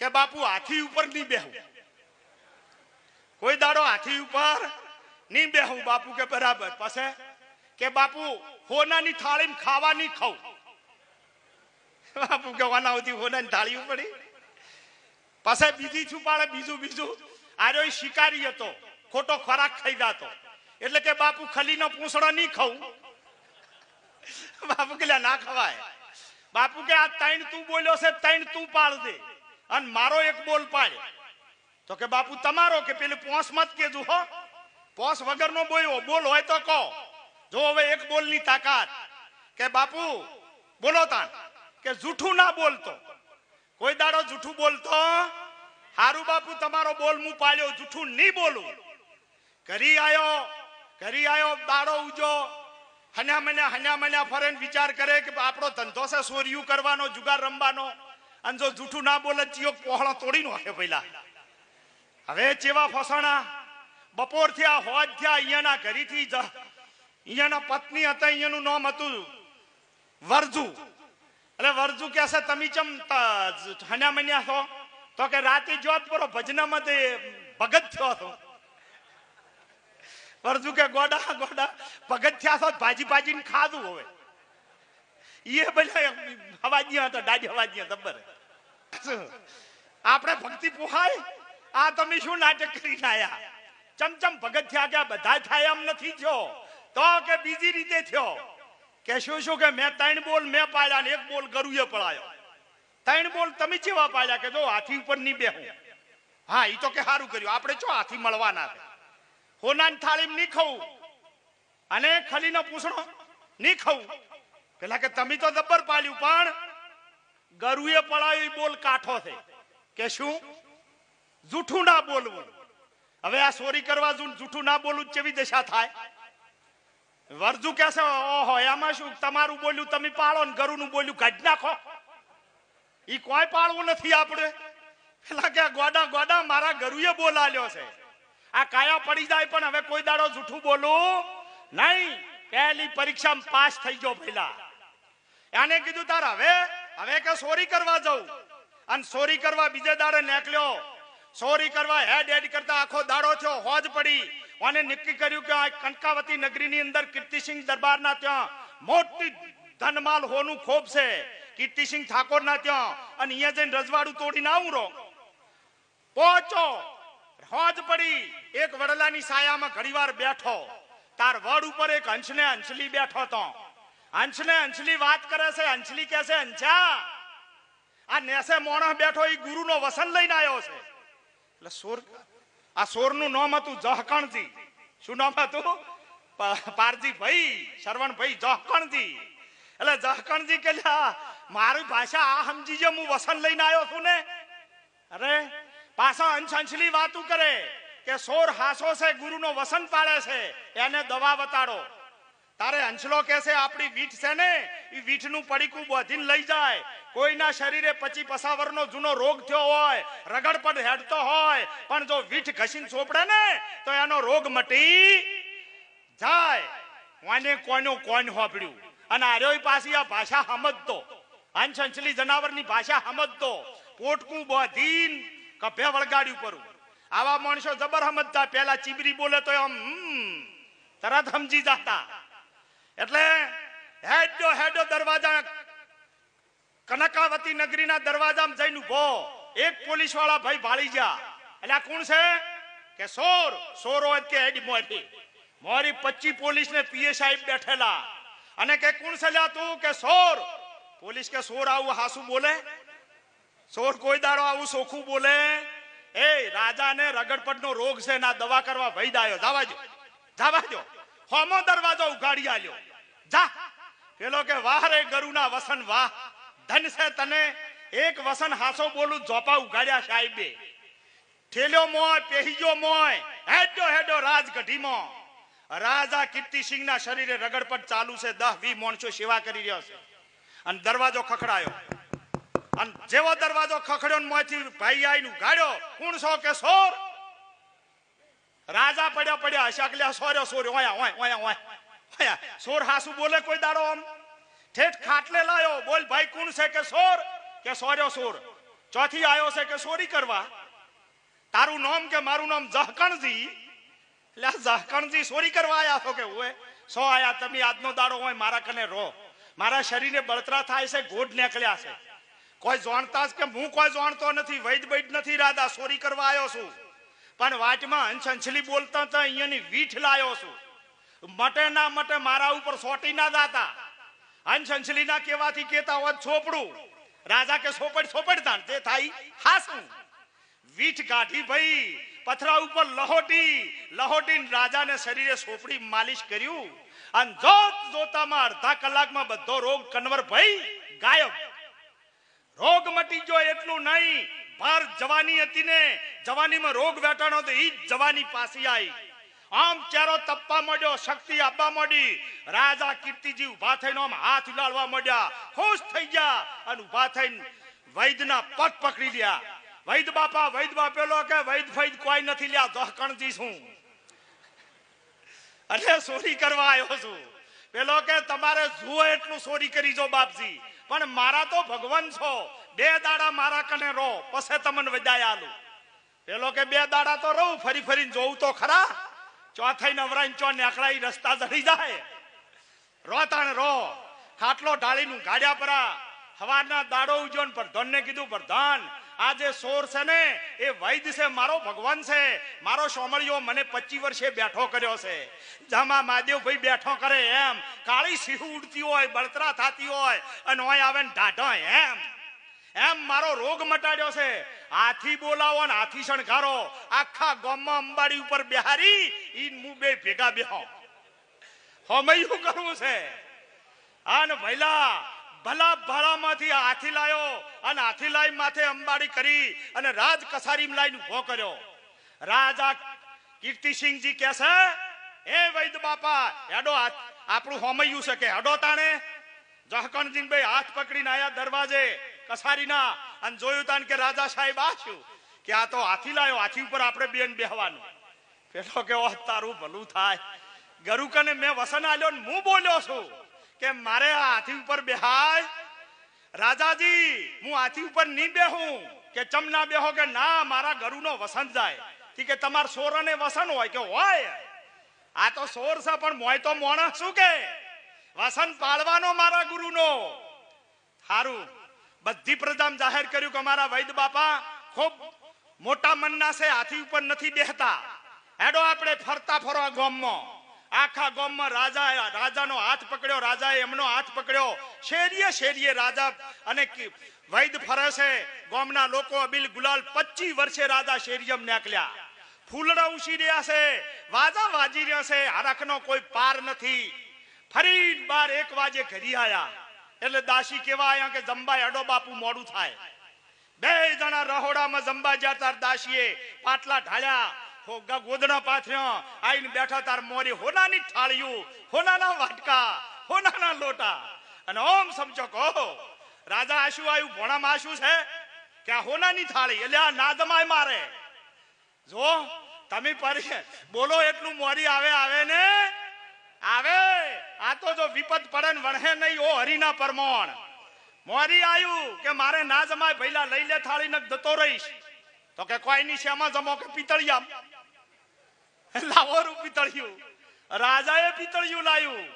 કે બાપુ, હાથી ઉપર નહીં બેહું. કોઈ દાડો હાથી ઉપર નહીં બેહું, બાપુ કે બરાબર. પછી કે બાપુ, હોનાની થાળી ખાવા નહીં ખાઉં. બાપુ કે હોના હોનાની થાળી ઉપડી. પાસે બીજી છુપાડે, બીજું બીજું. આર્યો શિકારી હતો, ખોટો ખોરાક ખાઈ જતો. એટલે કે બાપુ, ખલીનો પૂંસડો નહીં ખાઉં. બાપુ કે ના ખવાય. બાપુ કે આ ત્રણ તું બોલ્યો છે, તૈણ તું પાડ દે અને મારો એક બોલ પાડ. તો કે બાપુ, તમારો કે પેલી પોસ મત કેજો હો. પોસ વગરનો બોલ્યો. બોલ હોય તો કહો. જો હવે એક બોલની તાકાત. કે બાપુ, બોલો તાન કે જૂઠું ના બોલતો. કોઈ દાડો જૂઠું બોલતો, હારું બાપુ, તમારો બોલ હું પાડ્યો. જૂઠું નહીં બોલું. ઘરી આવ્યો ઘરી આવ્યો દાડો ઉજો. હન્યા મન્યા હન્યા મન્યા ફરે વિચાર કરે કે આપણો ધંધો છે સોરિયું કરવાનો, જુગાર રમવાનો. અને જો જૂઠું ના બોલે ચિયો પહોળો તોડી નો હે પેલા હવે ચેવા ફસાણા? બપોર થયા હોજ થયા, અહીંયાના જ અહીંયાના પત્ની હતા, અહીંયાનું નામ હતું વરજુ. એટલે વરજુ કે છે, તમે ચમ હન્યા મન્યા છો? તો કે રાતે જોત પરો ભજનામાં તે ભગત થયો હતો. વરજુ કે ગોડા ગોડા, ભગત થયા છો, ભાજી ભાજીને ખાધું હવે. એ બધા હવાજીયા હતા દાદી હવાજીયા તબ્બર આપણે ભક્તિ પોહાય? આ તમે શું નાટક કરી આયા? ચમચમ ભગત થયા કે બધા થાય એમ નથી થયો? તો કે બીજી રીતે થયો? કે શું શું કે મેં ત્રણ બોલ મેં પાડ્યા એક બોલ ગરુએ પડાયો? ત્રણ બોલ તમે ચેવા પાડ્યા કે જો હાથી ઉપર નહીં બેહું? હા એ તો કે સારું કર્યું. આપણે ચો હાથી મળવાના છે? થાળી નહીં ખાવું? અને ખલીનો પૂછણો નહીં ખવું? પેલા કે તમે તો દબ્બર પાડ્યું, પણ ગરુએ પડાયો બોલ કાઠો છે. કે શું? જૂઠું ના બોલવું. હવે આ સોરી કરવા જૂઠું ના બોલવું કેવી દશા થાય? વરજુ કે છે, ઓહો, એમાં શું? તમારું બોલ્યું, તમે પાળો ને ગરુનું બોલ્યું, કાઢી નાખો. ઈ કોઈ પાળવું નથી આપણે. પેલા કે, ગોડા ગોડા, મારા ગરુએ બોલાલ્યો છે. આ કાયા પડી જાય પણ હવે કોઈ દાડો જૂઠું બોલું નહીં. પહેલી પરીક્ષામાં પાસ થઈ ગયો પહેલા. એને કીધું, તાર હવે હવે કે સોરી કરવા જવું અને સોરી કરવા બીજે દાડે નીકળ્યો. સોરી કરવા હેડ હેડ કરતા આખો દાડો થયો, હોજ પડી. અને નક્કી કર્યું કે આ કનકાવતી નગરીની અંદર કીર્તિસિંહ દરબારના ત્યાં મોટી ધનમાલ હોનું ખોબ છે. કીર્તિસિંહ ઠાકોરના ત્યાં. અને અહીંયા જઈને રજવાડું તોડીને આવું રો પહોંચો. હોજ પડી. એક વડલાની સાયામાં ઘડીવાર બેઠો. તાર વડ ઉપર એક હંસને હંસલી બેઠો તો. હંસને અંશલી વાત કરે છે અંશલી કહે છે અંશા આ નેસે મોણસ બેઠો એ ગુરુનો વસન લઈને આવ્યો છે. એટલે સોર, આ સોરનું નામ હતું જહકણજી. શું નામ હતું? પારજી ભાઈ શરવણ ભાઈ જહકણજી. એટલે જહકણજી કે મારી ભાષા આ સમજી જે, હું વસન લઈને આવ્યો છું ને. અરે, પાછા અંશ અંશલી વાતું કરે કે સોર હાસો છે, ગુરુનો વસન પાડે છે, એને દવા બતાડો. તારે અંશલો કે આપણી વીઠ છે ને એ વીઠનું પડીકું બોધીને લઈ જાય. કોઈના શરીરે પચી પસાવરનો જૂનો રોગ થયો હોય રગડ રગડપડ હેડતો હોય, પણ જો વીઠ ઘસીને ચોપડે ને, તો એનો રોગ મટી જાય. કોને કોનો કોણ હોપડ્યું અને આર્યોય પાછી આ ભાષા સમજતો. હંસ હંસલી જનાવરની ભાષા સમજતો. પોટકું બોધીન કભે વળગાડ્યું પરું. આવા માણસો જબર સમજતા, પેલા ચીબરી બોલે તો આમ તરત સમજી જાતા. એટલે હેડો હેડો દરવાજા. કનકાવતી નગરીના દરવાજામાં જઈને ઊભો એક પોલીસવાળા ભાઈ ભાળી જા એટલે આ કોણ છે? કે સોર. સોર કે હેડ મોરી મોરી પચી પોલીસ ને પીએ સાહેબ બેઠેલા. અને કે કોણ છે લ્યા તું? કે સોર. પોલીસ કે સોર આવું હાસુ બોલે? સોર કોઈ દાડો આવું સોખું બોલે? એ રાજાને રગડપટનો રોગ છે ના દવા કરવા ભઈ દાયો જાવા જો. જાવા જો. હોમો દરવાજો ઉગાડી આલ્યો. જા. પેલો કે વાહ રે ગરુના વસન, વાહ. ધન છે તને. એક વસન હાસો બોલું જોપા ઉગાડ્યા સાહેબે. ઠેલ્યો મોય પેહીજો મોય હેડો હેડો રાજગઢીમાં. રાજા કીર્તિસિંહ ના શરીરે રગડપટ ચાલુ છે. દહ વી માણસો સેવા કરી રહ્યો છે. અને દરવાજો ખખડાયો. અને જેવો દરવાજો ખખડ્યો ને મોંથી ભાઈ આઈને ગાડ્યો કુણ સો કે સોર? રાજા પડ્યા પડ્યા હશાકલ્યા સોર્યો સોર્યો, ઓયા, ઓય, ઓયા ઓયા. સોર હાસુ બોલે કોઈ દાડો આમ? ઠેઠ ખાટલે લાયો, બોલ, ભાઈ, કોણ છે કે સોર? કે સોર્યો સોર. ચોથી આવ્યો છે કે સોરી કરવા? તારું નામ કે મારું નામ જહકણજી એટલે જહકણજી સોરી કરવા આયા છો કે ઓય સો આયા, તમે આજનો દાડો હોય, મારા કને રહો. મારા શરીરને બળતરા થાય છે ગોડ નીકળ્યા છે. કોઈ જાણતા કે હું કોઈ જાણતો નથી, વૈદ વૈદ નથી, રાધા, સોરી કરવા આવ્યો છું. પણ વાટમાં અંશ અંછલી બોલતા હતા અહીંયાની વીઠ લાયો છું. મટે ના મટે મારા ઉપર સોટી ના દાતા. અંશ અંછલી ના કેવાથી કેતા હોત છોપડું રાજા કે સોપડ સોપડ તાણ, તે થાય હાસું વીઠ કાઢી ભાઈ, પથરા ઉપર લહોટી, લહોટીને રાજાને શરીરે સોપડી માલિશ કર્યું. અને જોત જોતામાં અડધા કલાકમાં બધો રોગ કન્વર ભાઈ ગાયબ. રોગ મટી ગયો એટલું નહીં. ભાર જવાની હતી ને, જવાનીમાં રોગ વેટાણો તો ઈ જ જવાની પાછી આવી આમ ચારો તપવા મળ્યો, શક્તિ આપવા મળી. રાજા કીર્તિજી ઊભા થઈને આમ હાથ ઉલાળવા મળ્યા ખુશ થઈ ગયા અને ઊભા થઈને વૈદના પગ પકડી લ્યા. વૈદ બાપા, વૈદ બાપેલો કે વૈદ ફૈદ કોઈ નથી લ્યા દહકણજી છું. એટલે સોરી કરવા આવ્યો છું. પેલો કે તમારે જુઓ એટલું સોરી કરી જો બાપજી. પણ મારા તો ભગવાન છો. બે દાડા મારા કને રહો, પછી તમને વધાય આલું પેલો કે બે દાડા તો રહું, ફરી ફરીને જોઉં તો ખરા? ચોથાઈ નવરાઈ ચો નેકળાઈ રસ્તા ધરી જાય. રોતાણ રો. ખાટલો ઢાળીનું ગાડ્યા પરા. હવાના દાડો ઉજ્યો ને પ્રધાનને કીધું, પ્રધાન આ જે સોર છે ને, એ વૈદ છે, મારો ભગવાન છે. મારો સોમળિયો મને પચીસ વર્ષે બેઠો કર્યો છે. જામાં મહાદેવભાઈ બેઠો કરે એમ. કાળી સિંહ ઉડતી હોય, બળતરા થતી હોય, અને હોય આવે ને ઢાઢો એમ. એમ મારો રોગ મટાડ્યો છે. હાથી બોલાવો ને હાથી શણગારો. આખા ગામમાં અંબાડી ઉપર બેહારી ઈ મુ બે ભેગા બેહો હમયું કરવું છે? અને ભૈલા ભલા ભલામાંથી હાથી લાયો અને હાથી લાઈ માથે અંબાડી કરી અને રાજ કસારી લાઈને ઊભો કર્યો. રાજા કીર્તિસિંહજી કે છે એ વૈદ બાપા એડો આપણું હોમયું છે કે હેડો તાણે? જહકણજી ભાઈ હાથ પકડીને આયા દરવાજે. કસારીના. અને જોયું તાન કે રાજા સાહેબ આશું કે આ તો હાથી લાયો, હાથી ઉપર આપણે બેન બેહવાનું. પેલો કે ઓહ તારું ભલું થાય. ગરુકને મેં વસન આલ્યો ને હું બોલ્યો છું કે મારે આ હાથી ઉપર બેહાય. રાજાજી, હું હાથી ઉપર નહીં બેહું. કે ચમ ના બેહો કે ના, મારા ગરુનો વસન જાય. કે તમાર સોરને વસન હોય કે હોય. આ તો સોર છે, પણ મોય તો મોણા શું કે? વસન પાળવાનો મારા ગુરુનો. સારું બધી પ્રજામ જાહેર કર્યું કે અમારા વૈદ બાપા ખૂબ મોટા મનના છે, હાથી ઉપર નથી બેહતા. હેડો આપણે ફરતા ફરવા ગામમાં. આખા ગામમાં રાજા રાજાનો હાથ પકડ્યો, રાજાએ એમનો હાથ પકડ્યો. શેરીએ શેરીએ રાજા અને વૈદ છે. ગામના લોકો અબિલ ગુલાલ 25 વર્ષે રાજા શેરીયમ નેકલ્યા ફૂલડા ઉછી રહ્યા છે, વાજા વાજી રહ્યા છે, હરખનો કોઈ પાર નથી. ફરી બાર એક વાજે ઘરી આયા. એટલે દાસી કેવા આયા કે જંબાઈ અડો બાપુ મોડું થાય. બે જણા રહોડામાં જંબા તાર દાસીએ પાટલા ઢાળ્યા, હો ગ- ગોદડા પાથર્યા, આઈને બેઠા તાર મોરી હોનાની થાળીયું હોનાના વાટકા, હોનાના લોટા. અને ઓમ સમજો કહો રાજા આશુ આવ્યું ભોણામાં આશુ છે? કે આ હોનાની થાળી એટલે આ નાદમાય મારે. જો, તમે પરી બોલો, એટલું મોરી આવે આવે ને? આવે? આ તો જો વિપત પડે ને વણહે નહીં, ઓ હરીના પરમોણ. મોરી આવ્યું કે મારે ના જમાય ભૈલા લઈ લે થાળી ને જતો રહીશ. તો કે કોઈ ની શેમાં જમો કે પિતળિયા લાવો રૂ પિતળિયું. રાજાએ પિતળિયું લાયું.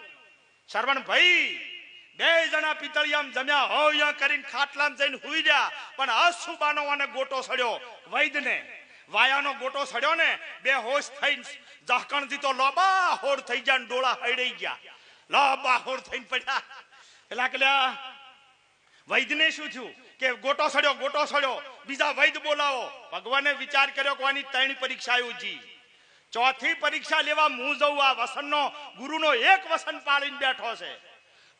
શરવણ ભાઈ, બે જણા પિતળિયામ જમ્યા હોયા કરીને ખાટલામ જઈને હુઈ રહ્યા. પણ અસુબાનો અને ગોટો સડ્યો વૈદને. વાયાનો ગોટો સડ્યો ને, બે હોશ થઈને જહકણથી તો લોબા હોડ થઈ ગયા ડોળા હૈડાઈ ગયા. લોબા હોડ થઈને પડ્યા. પેલા કે વૈદને શું થયું? કે ગોટો સડ્યો ગોટો સડ્યો. બીજા વૈદ બોલાવો. ભગવાને વિચાર કર્યો કે આની ત્રણ પરીક્ષા યોજી ચોથી પરીક્ષા લેવા હું જઉં આ વસનનો. ગુરુનો એક વસન પાડીને બેઠો છે.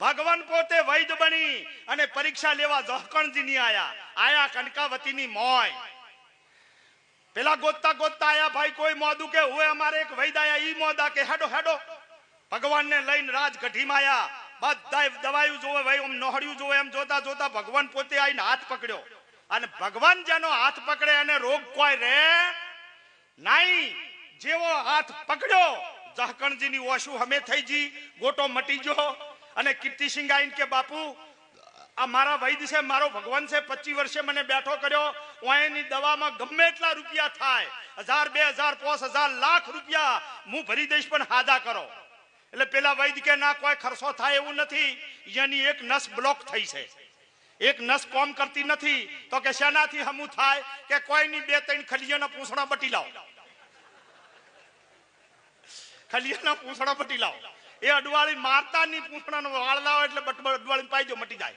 ભગવાન પોતે વૈદ બની અને પરીક્ષા લેવા જહકણજી ની આયા. આયા કનકાવતીની મોય. પેલા ગોતતા ગોતતા આયા ભાઈ, કોઈ મોદું કે હોય અમારે એક વૈદાયા ઈ મોદા કે હેડો હેડો. ભગવાનને લઈને રાજ ગઢીમાં આયા. બધાય દવાયું જોવે, ભાઈ આમ નોહડ્યું જોવે, એમ જોતા જોતા ભગવાન પોતે આવીને હાથ પકડ્યો. અને ભગવાન જેનો હાથ પકડે એને રોગ કોઈ રે નહીં. જેવો હાથ પકડ્યો જહકણજીની ઓશું હમે થઈ જી, ગોટો મટી ગયો. અને કીર્તિસિંહ આઈને કે, બાપુ આ મારા વૈદ છે, મારો ભગવાન છે, પચીસ વર્ષે મને બેઠો કર્યો. ઓયની દવામાં ગમે એટલા રૂપિયા થાય. હજાર, બે હજાર પાંચ હજાર, લાખ રૂપિયા હું ભરી દઈશ, પણ હાજા કરો. એટલે પેલા વૈદ કે, ના, કોઈ ખર્ચો થાય એવું નથી. એની એક નસ બ્લોક થઈ છે. એક નસ કોમ કરતી નથી. તો કે, શેનાથી હમું થાય? કે કોઈની બે, ત્રણ ખલિયાના પૂંછડા બટી લાવો. ખલિયાના પૂંછડા બટી લાવો. એ અડવાળી મારતા ની પૂંછડાનો વાળ લાવો એટલે અડવાળી પાઈ જો મટી જાય.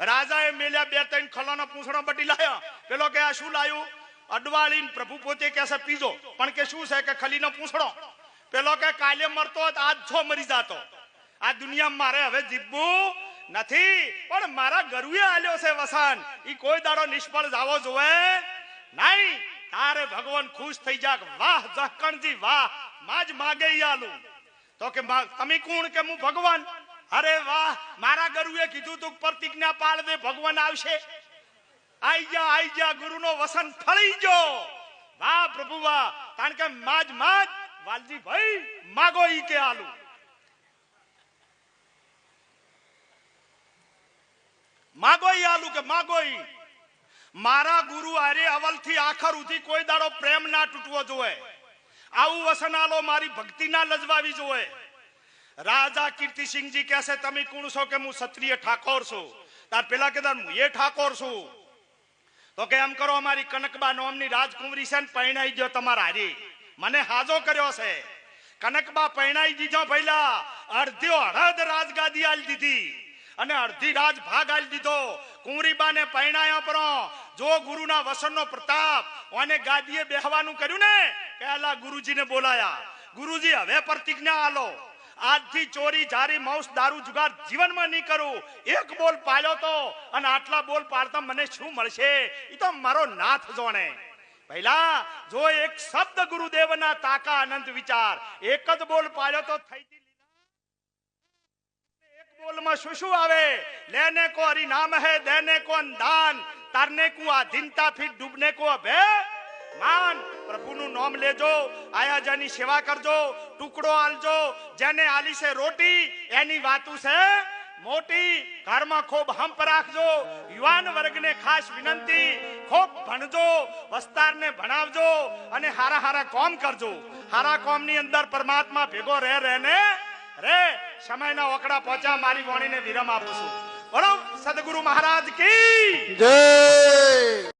રાજાએ મેલ્યા બે ત્રણ ખલાના પૂંછડા બટી લાયા. પેલો કે, આ શું લાયું? અડવાળી પ્રભુ પોતે કહેશે પીજો. પણ કે, શું છે? કે, ખલીનો પૂંછડો. પેલો કે, કાલે મરતો હતો, આજ છો મરી જાતો. આ દુનિયામાં મારે હવે જીવવું નથી, પણ મારા ગરુએ આલ્યો છે વસાન. ઈ કોઈ દાડો નિષ્ફળ જાવો જોવે નહીં. તારે ભગવાન ખુશ થઈ જાક. વાહ, જહકણજી, વાહ. માજ માગે આલું. તો કે તમે કોણ? કે, હું ભગવાન. અરે વાહ, મારા ગરુએ કીધું તું પ્રતિજ્ઞા પાળ દે ભગવાન આવશે. આઈ જા આઈ જા, ગુરુનો વસન ફળી જો. વાહ, પ્રભુ વાહ. કારણ કે માજ માજ? વાલજી ભાઈ માગો ઈ કે આલુ માગો ઈ આલુ કે માગો ઈ. મારા ગુરુ આરે અવલથી આખર ઉધી કોઈ દાડો પ્રેમ ના તૂટવો જોઈએ આવું વસન આલો મારી ભક્તિ ના લજવાવી જોવે. રાજા કીર્તિસિંહજી કહેશે તમે કોણ છો કે હું ક્ષત્રિય ઠાકોર છું? તાર પેલા કે હું એ ઠાકોર છું. તો કે એમ કરો, અમારી કનકબા નોમની રાજકુંવરી છે ને, પરણાઈ ગયો તમારા હારી. મને હાજો કર્યો છે. કનકબા પરણાઈ દીધો પહેલા અડધ્યો અડધ રાજગાદી આલી દીધી અને અડધી રાજ ભાગ આલી દીધો. કુંવરીબાને પરણાયા પરો. જો ગુરુના વસનનો પ્રતાપ ઓને ગાદીએ બેહવાનું કર્યું ને પહેલા ગુરુજીને બોલાયા. ગુરુજી, હવે પ્રતિજ્ઞા આલો. આજથી ચોરી, જારી માઉસ દારૂ, જુગાર જીવનમાં નહીં કરું. એક બોલ પાડ્યો તો અને આટલા બોલ પાડતા મને શું મળશે? એ તો મારો નાથ જોણે. પહેલા જો એક શબ્દ ગુરુદેવના તાકા અનંત વિચાર. એક જ બોલ પાડ્યો તો થઈ એક બોલમાં શું શું આવે? લેને કો હરિ નામ હે, દેને કો દાન તારને કો આધીનતા ફિર ડૂબને કો અભે માન, પ્રભુનું નામ લેજો, આયાજાની સેવા કરજો, ટુકડો આલજો, જેને આલી છે રોટી, એની વાતું છે મોટી. ઘરમાં ખૂબ હંપ રાખજો, યુવાન વર્ગને ખાસ વિનંતી, ખૂબ ભણજો, વસ્તારને ભણાવજો અને હારા હારા કોમ કરજો. હારા કોમની અંદર પરમાત્મા ભેગો રહે, રહેને રે સમયના ઓકડા પહોંચ્યા, મારી વાણીને વિરામ આપું છું. બોલો, સદગુરુ મહારાજ કી જય!